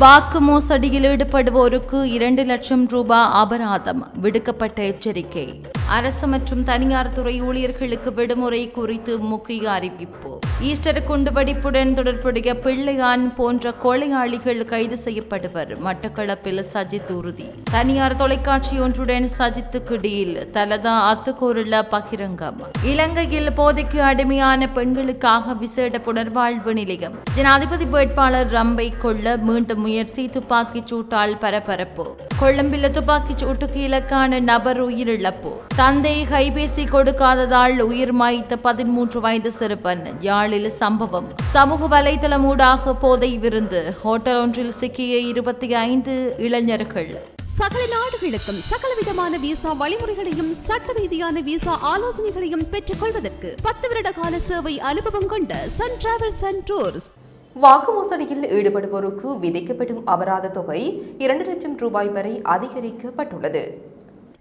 வாக்கு மோசடியில் ஈடுபடுவோருக்கு இரண்டு லட்சம் ரூபாய் அபராதம் விடுக்கப்பட்ட எச்சரிக்கை. அரசு மற்றும் தனியார் துறை ஊழியர்களுக்கு விடுமுறை குறித்து முக்கிய அறிவிப்பு. ஈஸ்டர் குண்டுவெடிப்புடன் தொடர்புடைய பிள்ளையான் போன்ற கொலையாளிகள் கைது செய்யப்படுவர். மட்டக்களப்பில் சஜித் உறுதி. தனியார் தொலைக்காட்சி ஒன்றுடன் சஜித்துக்கு டீல். தலதா அத்துக்கூறுள்ள பகிரங்கம். இலங்கையில் போதைக்கு அடிமையான பெண்களுக்காக விசேட புனர்வாழ்வு நிலையம். ஜனாதிபதி வேட்பாளர் ரம்பை கொள்ள மீண்டும் முயற்சி துப்பாக்கிச் சூட்டால் பரபரப்பு. கொழும்பில் துப்பாக்கிச் சூட்டுக்கு இலக்கான நபர் உயிரிழப்பு. தந்தை கைபேசி கொடுக்காததால் உயிர் மாய்த்த பதிமூன்று வயது சிறுவன். யாழில் சம்பவம். சமூக வலைதளம் ஊடாக போதை விருந்து. ஹோட்டல் ஒன்றில் சிக்கிய இருபத்தி ஐந்து இளைஞர்கள். சகல நாடுகளுக்கும் சகலவிதமான விசா வழிமுறைகளையும் சட்ட ரீதியான விசா ஆலோசனைகளையும் பெற்றுக் கொள்வதற்கு பத்து வருட கால சேவை அனுபவம் கொண்ட சன் டிராவல்ஸ் அண்ட் டூர்ஸ் வாக்கு மோசடியில் ஈடுபடுவோருக்கு விதிக்கப்படும் அபராத தொகை இரண்டு லட்சம் ரூபாய் வரை அதிகரிக்கப்பட்டுள்ளது.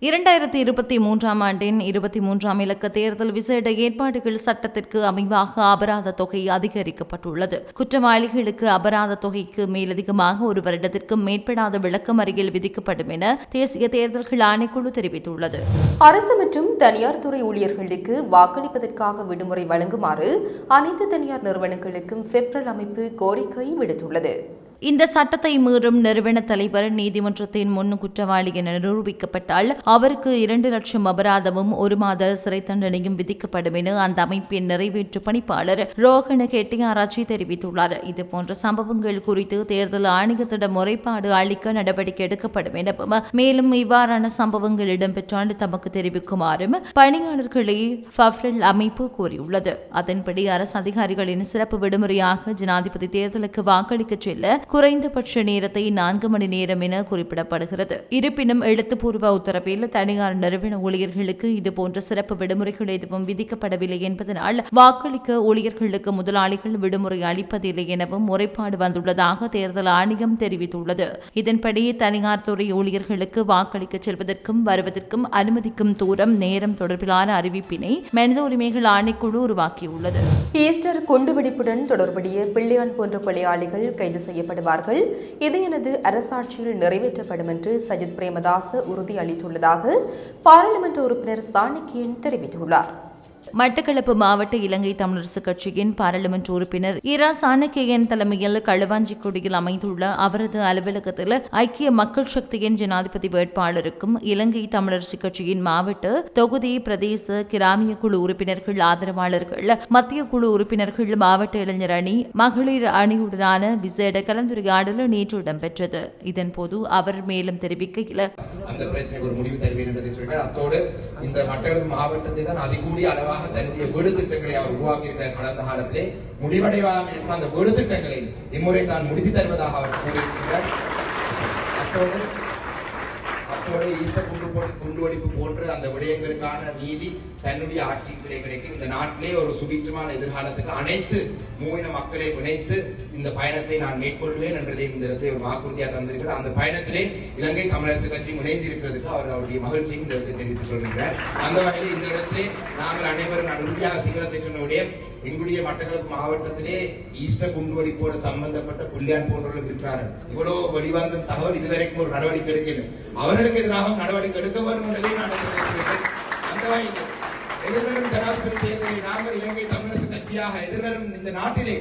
இரண்டாயிரத்தி இருபத்தி மூன்றாம் ஆண்டின் இருபத்தி மூன்றாம் இலக்க தேர்தல் விசேட ஏற்பாடுகள் சட்டத்திற்கு அமைவாக அபராத தொகை அதிகரிக்கப்பட்டுள்ளது. குற்றவாளிகளுக்கு அபராத தொகைக்கு மேலதிகமாக ஒரு வருடத்திற்கும் மேற்படாத விளக்கமறியல் விதிக்கப்படும் என தேசிய தேர்தல்கள் ஆணைக்குழு தெரிவித்துள்ளது. அரசு மற்றும் தனியார் துறை ஊழியர்களுக்கு வாக்களிப்பதற்காக விடுமுறை வழங்குமாறு அனைத்து தனியார் நிறுவனங்களுக்கும் பெப்ரல் அமைப்பு கோரிக்கை விடுத்துள்ளது. இந்த சட்டத்தை மீறும் நிறுவன தலைவர் நீதிமன்றத்தின் முன் குற்றவாளி என நிரூபிக்கப்பட்டால் அவருக்கு இரண்டு லட்சம் அபராதமும் ஒரு மாத சிறை தண்டனையும் விதிக்கப்படும் என அந்த அமைப்பின் நிறைவேற்று பணிப்பாளர் ரோஹன கெட்டியாராய்ச்சி தெரிவித்துள்ளார். இதுபோன்ற சம்பவங்கள் குறித்து தேர்தல் ஆணையத்திடம் முறைப்பாடு அளிக்க நடவடிக்கை எடுக்கப்படும் எனவும் மேலும் இவ்வாறான சம்பவங்கள் இடம்பெற்றால் தமக்கு தெரிவிக்குமாறும் பணியாளர்களை ஃபப்ரல் அமைப்பு கூறியுள்ளது. அதன்படி அரசு அதிகாரிகளின் சிறப்பு விடுமுறையாக ஜனாதிபதி தேர்தலுக்கு வாக்களிக்க செல்ல குறைந்தபட்ச நேரத்தை நான்கு மணி நேரம் என குறிப்பிடப்படுகிறது. இருப்பினும் எழுத்துப்பூர்வ உத்தரவில் தனியார் நிறுவன ஊழியர்களுக்கு இதுபோன்ற சிறப்பு விடுமுறைகள் எதுவும் விதிக்கப்படவில்லை என்பதனால் வாக்களிக்க ஊழியர்களுக்கு முதலாளிகள் விடுமுறை அளிப்பதில்லை எனவும் முறைப்பாடு வந்துள்ளதாக தேர்தல் ஆணையம் தெரிவித்துள்ளது. இதன்படி தனியார் துறை ஊழியர்களுக்கு வாக்களிக்க செல்வதற்கும் வருவதற்கும் அனுமதிக்கும் தூரம் நேரம் தொடர்பிலான அறிவிப்பினை மனித உரிமைகள் ஆணைக்குழு உருவாக்கியுள்ளது. ஈஸ்டர் குண்டுவெடிப்புடன் தொடர்புடைய பிள்ளையான் போன்ற கொலையாளிகள் கைது செய்யப்படுவார்கள் இது எனது அரசாட்சியில் நிறைவேற்றப்படும் என்று சஜித் பிரேமதாச உறுதியளித்துள்ளதாக பாராளுமன்ற உறுப்பினர் சாணக்கியன் தெரிவித்துள்ளார். மட்டக்களப்பு மாவட்ட இலங்கை தமிழரசு கட்சியின் பாராளுமன்ற உறுப்பினர் இரா சாணக்கியன் தலைமையில் களுவாஞ்சிக்குடியில் அமைந்துள்ள அவரது அலுவலகத்தில் ஐக்கிய மக்கள் சக்தியின் ஜனாதிபதி வேட்பாளருக்கும் இலங்கை தமிழரசு கட்சியின் மாவட்ட தொகுதி பிரதேச கிராமிய குழு உறுப்பினர்கள் ஆதரவாளர்கள் மத்திய குழு உறுப்பினர்கள் மாவட்ட இளைஞர் அணி மகளிர் அணியுடனான விசேட கலந்துரையாடல் நேற்று இடம்பெற்றது. இதன்போது அவர் மேலும் தெரிவிக்கையில் அந்த பிரச்சனைக்கு ஒரு முடிவு தருவேன் என்பதை சொல்கிறார் அத்தோடு இந்த மட்டக்களப்பு மாவட்டத்தை தான் அதிகூடிய அளவாக தன்னுடைய வீடு திட்டங்களை அவர் உருவாக்கியிருக்கிறார் கடந்த காலத்திலே. முடிவடைவாமல் இருக்கும் அந்த வீடு திட்டங்களை இம்முறை தான் முடித்து தருவதாக அவர் கூறியிருக்கிறார். அத்தோடு அத்தோடு ஈஸ்டர் குண்டு போட்டு குண்டு வெடிப்பு போன்ற அந்த விடயங்களுக்கான நீதி தன்னுடைய ஆட்சியிலே கிடைக்கும் இந்த நாட்டிலே ஒரு சுபீட்சமான எதிர்காலத்துக்கு அனைத்து மூவின மக்களை இணைத்து இந்த பயணத்தை நான் மேற்கொள்வேன் என்றதை இந்த இடத்தை ஒரு வாக்குறுதியாக தந்திருக்கிறார். அந்த பயணத்திலே இலங்கை தமிழரசு கட்சி இணைந்திருக்கிறதுக்கு அவர் அவருடைய மகிழ்ச்சியும் இந்த இடத்தை தெரிவித்துக் கொள்கிறார் அந்த வகையில் இந்த இடத்திலே நாங்கள் அனைவரும் நான் உறுதியாக சிங்களத்தை சொன்ன எங்களுடைய மட்டக்களப்பு மாவட்டத்திலே ஈஸ்டர் குண்டுவெடிப்போடு சம்பந்தப்பட்ட புள்ளியான் போன்றவர்கள் இருக்கிறார்கள். இவ்வளவு வெளிவந்த தகவல் இதுவரைக்கும் ஒரு நடவடிக்கை எடுக்கவில்லை. அவர்களுக்கு எதிராக நடவடிக்கை எடுக்க வேண்டும் என்பதை நான் அந்த வகையில் எதிர்வரும் ஜனாதிபதி தேர்தலில் நாங்கள் இலங்கை தமிழரசு கட்சியாக எதிர்வரும் இந்த நாட்டிலே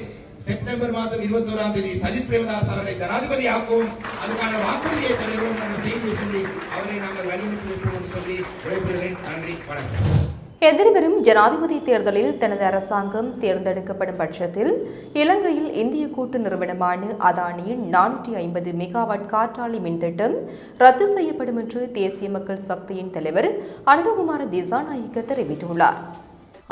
செப்டம்பர் மாதம் இருபத்தி ஓராம் தேதி சஜித் பிரேமதாஸ் அவரை ஜனாதிபதி ஆக்குவோம் அதுக்கான வாக்குறுதியை தருகிறோம் என்று செய்து சொல்லி அவரை நாங்கள் வலியுறுத்தி வைப்போம் என்று சொல்லி விடைபெறுகிறேன். நன்றி வணக்கம். எதிர்வரும் ஜனாதிபதி தேர்தலில் தனது அரசாங்கம் தேர்ந்தெடுக்கப்படும் பட்சத்தில் இலங்கையில் இந்திய கூட்டு நிறுவனமான அதானியின் நானூற்றி ஐம்பது மெகாவாட் காற்றாலை மின்திட்டம் ரத்து செய்யப்படும் என்று தேசிய மக்கள் சக்தியின் தலைவர் அனுரகுமார திசாநாயக்க தெரிவித்துள்ளார்.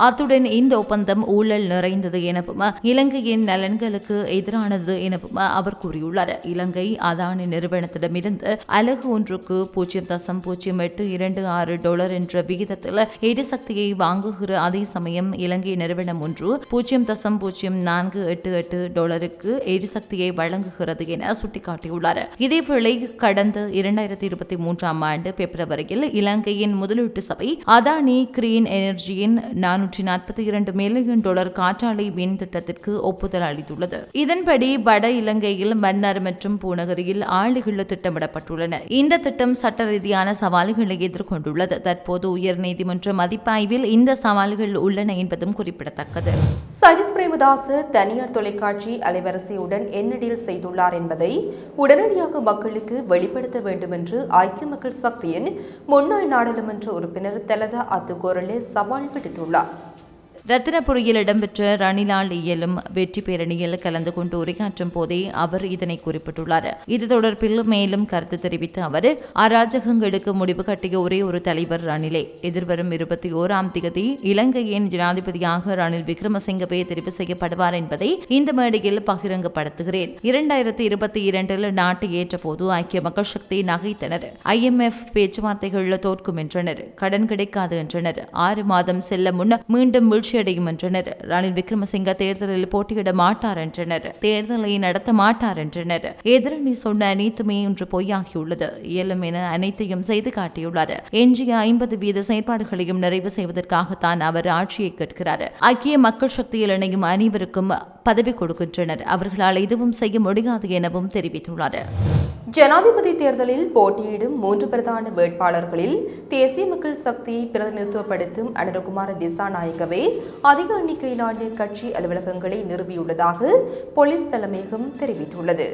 அத்துடன் இந்த ஒப்பந்தம் ஊழல் நிறைந்தது எனவும் இலங்கையின் நலன்களுக்கு எதிரானது எனவும் அவர் கூறியுள்ளார். இலங்கை அதானி நிறுவனத்திடமிருந்து அலகு ஒன்றுக்கு பூஜ்ஜியம் தசம் பூஜ்ஜியம் எட்டு இரண்டு ஆறு டாலர் என்ற விகிதத்தில் எரிசக்தியை வாங்குகிற அதே சமயம் இலங்கை நிறுவனம் ஒன்று பூஜ்ஜியம் தசம் பூஜ்ஜியம் நான்கு எட்டு எட்டு டாலருக்கு எரிசக்தியை வழங்குகிறது என சுட்டிக்காட்டியுள்ளார். இதேவேளை கடந்த இரண்டாயிரத்தி இருபத்தி மூன்றாம் ஆண்டு பிப்ரவரியில் இலங்கையின் முதலீட்டு சபை அதானி கிரீன் எனர்ஜியின் நானூற்றி நாற்பத்தி இரண்டு மில்லியன் டாலர் காற்றாலை மீன் திட்டத்திற்கு ஒப்புதல் அளித்துள்ளது. இதன்படி வட இலங்கையில் மன்னார் மற்றும் பூநகரியில் ஆளுகள் திட்டமிடப்பட்டுள்ளன. இந்த திட்டம் சட்ட ரீதியான சவால்களை எதிர்கொண்டுள்ளது. தற்போது உயர்நீதிமன்ற மதிப்பாய்வில் இந்த சவால்கள் உள்ளன என்பதும் குறிப்பிடத்தக்கது. சஜித் பிரேமதாசு தனியார் தொலைக்காட்சி அலைவரிசையுடன் என்ன டீல் செய்துள்ளார் என்பதை உடனடியாக மக்களுக்கு வெளிப்படுத்த வேண்டும் என்று ஐக்கிய மக்கள் சக்தியின் முன்னாள் நாடாளுமன்ற உறுப்பினர் தலதா அத்துகோரலே சவால் விடுத்துள்ளார். ரத்தினபுரியில் இடம்பெற்ற ரணிலால் இயலும் வெற்றி பேரணியில் கலந்து கொண்டு உரையாற்றும் போதே அவர் இதனை குறிப்பிட்டுள்ளார். இது தொடர்பில் மேலும் கருத்து தெரிவித்த அவர் அராஜகங்களுக்கு முடிவு கட்டிய ஒரே ஒரு தலைவர் ரணிலே. எதிர்வரும் இருபத்தி ஓராம் தேதி இலங்கையின் ஜனாதிபதியாக ரணில் விக்ரமசிங்கவே தெரிவு செய்யப்படுவார் என்பதை இந்த மேடையில் பகிரங்கப்படுத்துகிறேன். இரண்டாயிரத்தி இருபத்தி இரண்டில் நாட்டை ஏற்றபோது ஐக்கிய மக்கள் சக்தி நகைத்தனர். ஐஎம்எஃப் பேச்சுவார்த்தைகளில் தோற்கும் என்றனர் கடன் கிடைக்காது என்றனர். ஆறு மாதம் செல்ல முன் மீண்டும் வீழ்ச்சி என்றனர் ரணில் விக்ரமசிங்க தேர்தலில் போட்டியிட மாட்டார் என்றனர் தேர்தலை நடத்த மாட்டார் என்றனர் எதிரணி சொன்ன அனைத்துமே இன்று பொய்யாகியுள்ளது. இயலும் என அனைத்தையும் செய்து காட்டியுள்ளார். எஞ்சிய ஐம்பது வீத செயற்பாடுகளையும் நிறைவு செய்வதற்காகத்தான் அவர் ஆட்சியை கேட்கிறார். ஐக்கிய மக்கள் சக்தியில் இணையும் அனைவருக்கும் பதவி கொடுக்கின்றனர். அவர்களால் எதுவும் செய்ய முடியாது எனவும் தெரிவித்துள்ளார். ஜனாதிபதி தேர்தலில் போட்டியிடும் மூன்று பிரதான வேட்பாளர்களில் தேசிய மக்கள் சக்தியை பிரதிநிதித்துவப்படுத்தும் அனுரகுமார திசாநாயக்கவே அதிக எண்ணிக்கையிலான கட்சி அலுவலகங்களை நிறுவியுள்ளதாக போலீஸ் தலைமையகம் தெரிவித்துள்ளது.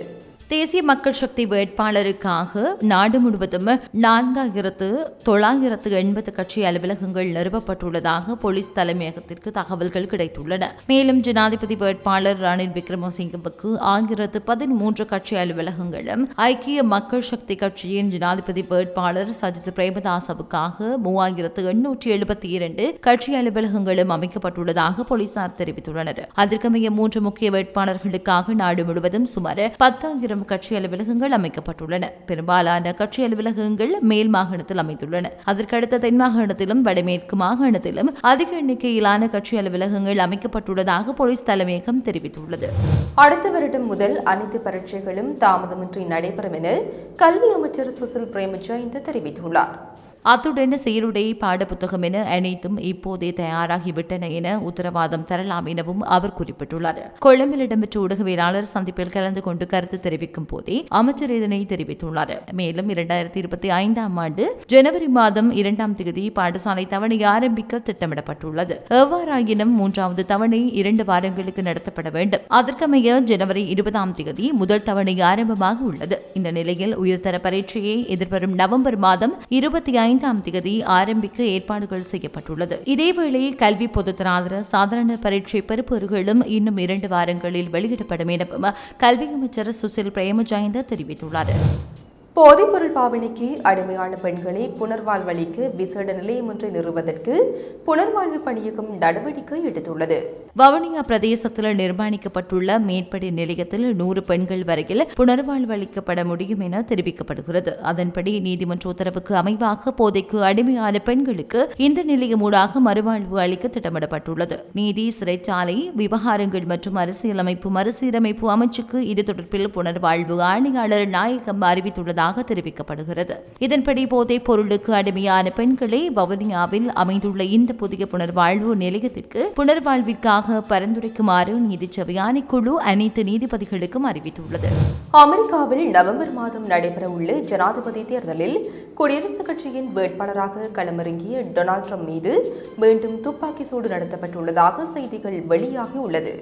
தேசிய மக்கள் சக்தி வேட்பாளருக்காக நாடு முழுவதும் நான்காயிரத்து தொள்ளாயிரத்து எண்பது கட்சி அலுவலகங்கள் நிறுவப்பட்டுள்ளதாக போலீஸ் தலைமையகத்திற்கு தகவல்கள் கிடைத்துள்ளன. மேலும் ஜனாதிபதி வேட்பாளர் ரணில் விக்ரமசிங்கவுக்கு ஆயிரத்து பதிமூன்று கட்சி அலுவலகங்களும் ஐக்கிய மக்கள் சக்தி கட்சியின் ஜனாதிபதி வேட்பாளர் சஜித் பிரேமதாசவுக்காக மூவாயிரத்து எண்ணூற்றி எழுபத்தி இரண்டு கட்சி அலுவலகங்களும் அமைக்கப்பட்டுள்ளதாக போலீசார் தெரிவித்துள்ளனர். அதற்கமைய மூன்று முக்கிய வேட்பாளர்களுக்காக நாடு முழுவதும் சுமார் பத்தாயிரம் கட்சி அலுவலகங்கள் அமைக்கப்பட்டுள்ளன. பெரும்பாலான கட்சி அலுவலகங்கள் மேல் மாகாணத்தில் அமைந்துள்ளன. அதற்கடுத்த தென் மாகாணத்திலும் வடமேற்கு மாகாணத்திலும் அதிக எண்ணிக்கையிலான கட்சி அலுவலகங்கள் அமைக்கப்பட்டுள்ளதாக போலீஸ் தலைமையகம் தெரிவித்துள்ளது. அடுத்த வருடம் முதல் அனைத்து பரீட்சைகளும் தாமதமின்றி நடைபெறும் என கல்வி அமைச்சர் சுசில் பிரேமஜயந்த் தெரிவித்துள்ளார். அத்துடன் சீருடை பாடப்புத்தகம் என அனைத்தும் இப்போதே தயாராகிவிட்டன என உத்தரவாதம் தரலாம் எனவும் அவர் குறிப்பிட்டுள்ளார். கொழும்பில் இடம்பெற்ற ஊடகவியலாளர் சந்திப்பில் கலந்து கொண்டு கருத்து தெரிவிக்கும் போதே அமைச்சர் இதனை தெரிவித்துள்ளார். மேலும் இரண்டாயிரத்தி இருபத்தி ஐந்தாம் ஆண்டு ஜனவரி மாதம் இரண்டாம் தேதி பாடசாலை தவணை ஆரம்பிக்க திட்டமிடப்பட்டுள்ளது. எவ்வாறாயினும் மூன்றாவது தவணை இரண்டு வாரங்களுக்கு நடத்தப்பட வேண்டும். அதற்கமைய ஜனவரி இருபதாம் தேதி முதல் தவணை ஆரம்பமாக உள்ளது. இந்த நிலையில் உயர்தர பரீட்சையை எதிர்வரும் நவம்பர் மாதம் இருபத்தி ஐந்தாம் தேதி ஆரம்பிக்க ஏற்பாடுகள் செய்யப்பட்டுள்ளது. இதேவேளை கல்வி பொதுத்தராதர சாதாரண பரீட்சை பெறுபவர்களும் இன்னும் இரண்டு வாரங்களில் வெளியிடப்படும் எனவும் கல்வி அமைச்சர் சுசில் பிரேமஜயந்த தெரிவித்துள்ளார். போதைப்பொருள் பாவனைக்கு அடிமையான பெண்களை புனர்வாழ்வளிக்க விசேட நிலையம் ஒன்றை நிறுவதற்கு புனர்வாழ்வு பணியகம் நடவடிக்கை எடுத்துள்ளது. வவுனியா பிரதேசத்தில் நிர்மாணிக்கப்பட்டுள்ள மேற்படி நிலையத்தில் நூறு பெண்கள் வரையில் புனர்வாழ்வளிக்கப்பட முடியும் என தெரிவிக்கப்படுகிறது. அதன்படி நீதிமன்ற உத்தரவுக்கு அமைவாக போதைக்கு அடிமையான பெண்களுக்கு இந்த நிலையமூடாக மறுவாழ்வு அளிக்க திட்டமிடப்பட்டுள்ளது. நீதி சிறைச்சாலை விவகாரங்கள் மற்றும் அரசியலமைப்பு மறுசீரமைப்பு அமைச்சுக்கு இது தொடர்பில் புனர்வாழ்வு ஆணையாளர் நாயகம் அறிவித்துள்ளதாக தெரிவிக்கப்படுகிறது. இதன்படி போதைப் பொருளுக்கு அடிமையான பெண்களை வவுனியாவில் அமைந்துள்ள இந்த புதிய புனர்வாழ்வு நிலையத்திற்கு புனர்வாழ்விற்காக பரிந்துரைக்குமாறு நீதிச்சபை குழு அனைத்து நீதிபதிகளுக்கும் அறிவித்துள்ளது. அமெரிக்காவில் நவம்பர் மாதம் நடைபெறவுள்ள ஜனாதிபதி தேர்தலில் குடியரசுக் கட்சியின் வேட்பாளராக களமிறங்கிய டொனால்ட் ட்ரம்ப் மீது மீண்டும் துப்பாக்கி சூடு நடத்தப்பட்டுள்ளதாக செய்திகள் வெளியாகியுள்ளது.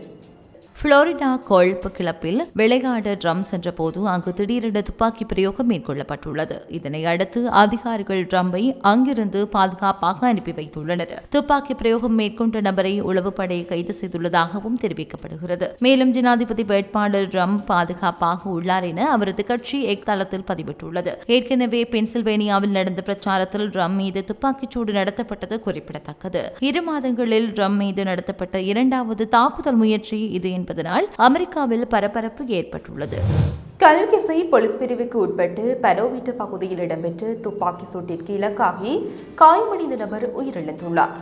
புளோரிடா கொழுப்பு கிளப்பில் விளையாட ட்ரம் சென்றபோது அங்கு திடீரென துப்பாக்கி பிரயோகம் மேற்கொள்ளப்பட்டுள்ளது. இதனை அடுத்து அதிகாரிகள் ட்ரம்பை அங்கிருந்து பாதுகாப்பாக அனுப்பி வைத்துள்ளனர். துப்பாக்கி பிரயோகம் மேற்கொண்ட நபரை உளவுப்படை கைது செய்துள்ளதாகவும் தெரிவிக்கப்படுகிறது. மேலும் ஜனாதிபதி வேட்பாளர் ட்ரம்ப் பாதுகாப்பாக உள்ளார் என அவரது கட்சி எக் தளத்தில் பதிவிட்டுள்ளது. ஏற்கனவே பென்சில்வேனியாவில் நடந்த பிரச்சாரத்தில் ட்ரம் மீது துப்பாக்கிச்சூடு நடத்தப்பட்டது குறிப்பிடத்தக்கது. இரு மாதங்களில் ட்ரம் மீது நடத்தப்பட்ட இரண்டாவது தாக்குதல் முயற்சி இது என்பதனால் அமெரிக்காவில் பரபரப்பு ஏற்பட்டுள்ளது. கல்கிசை போலீஸ் பிரிவுக்கு உட்பட்டு பரோவீட்டு பகுதியில் இடம்பெற்று துப்பாக்கி சூட்டிற்கு இலக்காகி காயமடைந்த நபர் உயிரிழந்துள்ளார்.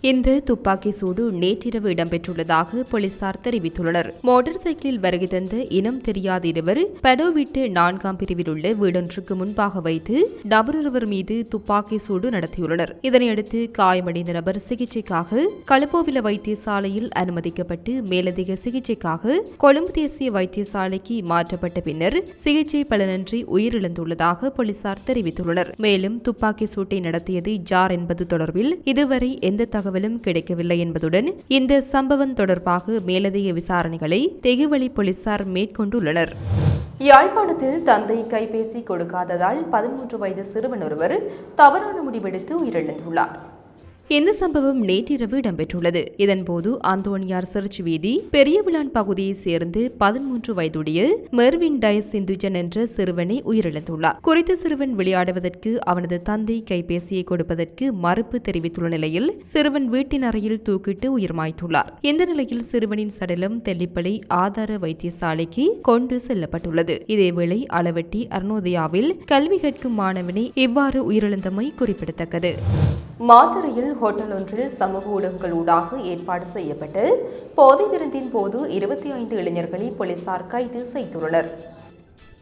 இந்த துப்பாக்கி சூடு நேற்றிரவு இடம்பெற்றுள்ளதாக போலீசார் தெரிவித்துள்ளனர். மோட்டார் சைக்கிளில் வருகை தந்த இனம் தெரியாத இருவர் படோவிட்டு நான்காம் பிரிவில் உள்ள வீடொன்றுக்கு முன்பாக வைத்து நபரொருவர் மீது துப்பாக்கி சூடு நடத்தியுள்ளனர். இதனையடுத்து காயமடைந்த நபர் சிகிச்சைக்காக களப்போவில வைத்தியசாலையில் அனுமதிக்கப்பட்டு மேலதிக சிகிச்சைக்காக கொழும்பு தேசிய வைத்தியசாலைக்கு மாற்றப்பட்ட பின்னர் சிகிச்சை பலனின்றி உயிரிழந்துள்ளதாக போலீசார் தெரிவித்துள்ளனர். மேலும் துப்பாக்கி சூட்டை நடத்தியது ஜார் என்பது தொடர்பில் இதுவரை எந்த தகவல் தகவலும் கிடைக்கவில்லை என்பதுடன் இந்த சம்பவம் தொடர்பாக மேலதிக விசாரணைகளை தெகுவழி போலீசார் மேற்கொண்டுள்ளனர். யாழ்ப்பாணத்தில் தந்தை கைபேசி கொடுக்காததால் பதிமூன்று வயது சிறுவன் ஒருவர் தவறான முடிவெடுத்து உயிரிழந்துள்ளார். இந்த சம்பவம் நேற்றிரவு இடம்பெற்றுள்ளது. இதன்போது அந்தோனியார் சர்ச் வீதி பெரிய விளான் பகுதியைச் சேர்ந்து பதிமூன்று வயதுடைய மெர்வின் டயஸ் சிந்துஜன் என்ற சிறுவனை உயிரிழந்துள்ளார். குறித்த சிறுவன் விளையாடுவதற்கு அவனது தந்தை கைபேசியை கொடுப்பதற்கு மறுப்பு தெரிவித்துள்ள நிலையில் சிறுவன் வீட்டின் அறையில் தூக்கிட்டு உயிர் மாய்த்துள்ளார். இந்த நிலையில் சிறுவனின் சடலம் தெல்லிப்பளை ஆதார வைத்தியசாலைக்கு கொண்டு செல்லப்பட்டுள்ளது. இதேவேளை அளவட்டி அருணோதயாவில் கல்வி கற்கும் மாணவனை இவ்வாறு உயிரிழந்தமை குறிப்பிடத்தக்கது. மாத்தறையில் ஹோட்டல் ஒன்றில் சமூக ஊடகங்கள் ஊடாக ஏற்பாடு செய்யப்பட்டு போதை விருந்தின் போது இருபத்தி ஐந்து இளைஞர்களை போலீசார் கைது செய்துள்ளனர்.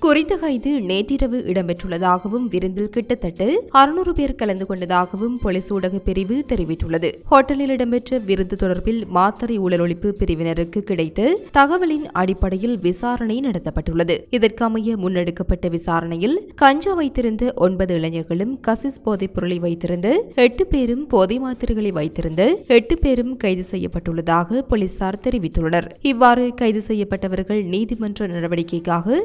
குறித்த கைது நேற்றிரவு இடம்பெற்றுள்ளதாகவும் விருந்தில் கிட்டத்தட்ட அறுநூறு பேர் கலந்து கொண்டதாகவும் போலீஸ் ஊடக பிரிவு தெரிவித்துள்ளது. ஹோட்டலில் இடம்பெற்ற விருந்து தொடர்பில் மாத்தறை ஊழல் ஒழிப்பு பிரிவினருக்கு கிடைத்த தகவலின் அடிப்படையில் விசாரணை நடத்தப்பட்டுள்ளது. இதற்கமைய முன்னெடுக்கப்பட்ட விசாரணையில் கஞ்சா வைத்திருந்த ஒன்பது இளைஞர்களும் கசிஸ் போதைப் பொருளை வைத்திருந்த எட்டு பேரும் போதை மாத்திரைகளை வைத்திருந்த எட்டு பேரும் கைது செய்யப்பட்டுள்ளதாக போலீசார் தெரிவித்துள்ளனர். இவ்வாறு கைது செய்யப்பட்டவர்கள் நீதிமன்ற நடவடிக்கைக்காக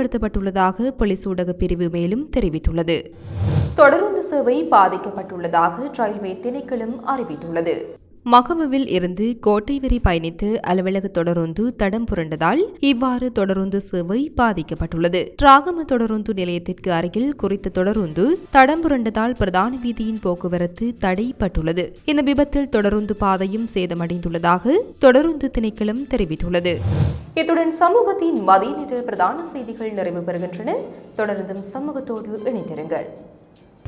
முன்னிலைப்படுத்தப்பட்டுள்ளதாக போலீஸ் ஊடக பிரிவு மேலும் தெரிவித்துள்ளது. தொடருந்து சேவை பாதிக்கப்பட்டுள்ளதாக ரயில்வே திணைக்களம் அறிவித்துள்ளது. மகவுவில் இருந்து கோட்டை வரை பயணித்து அலுவலக தொடருந்து தடம் புரண்டதால் இவ்வாறு தொடருந்து சேவை பாதிக்கப்பட்டுள்ளது. டிராகம தொடருந்து நிலையத்திற்கு அருகில் குறித்த தொடருந்து தடம் புரண்டதால் பிரதான வீதியின் போக்குவரத்து தடைப்பட்டுள்ளது. இந்த விபத்தில் தொடருந்து பாதையும் சேதமடைந்துள்ளதாக தொடருந்து திணைக்களம் தெரிவித்துள்ளது. இத்துடன் சமூகத்தின் மதிய நேர பிரதான செய்திகள் நிறைவு பெறுகின்றன. தொடர்ந்தும் சமூகத்தோடு இணைந்திருங்கள்.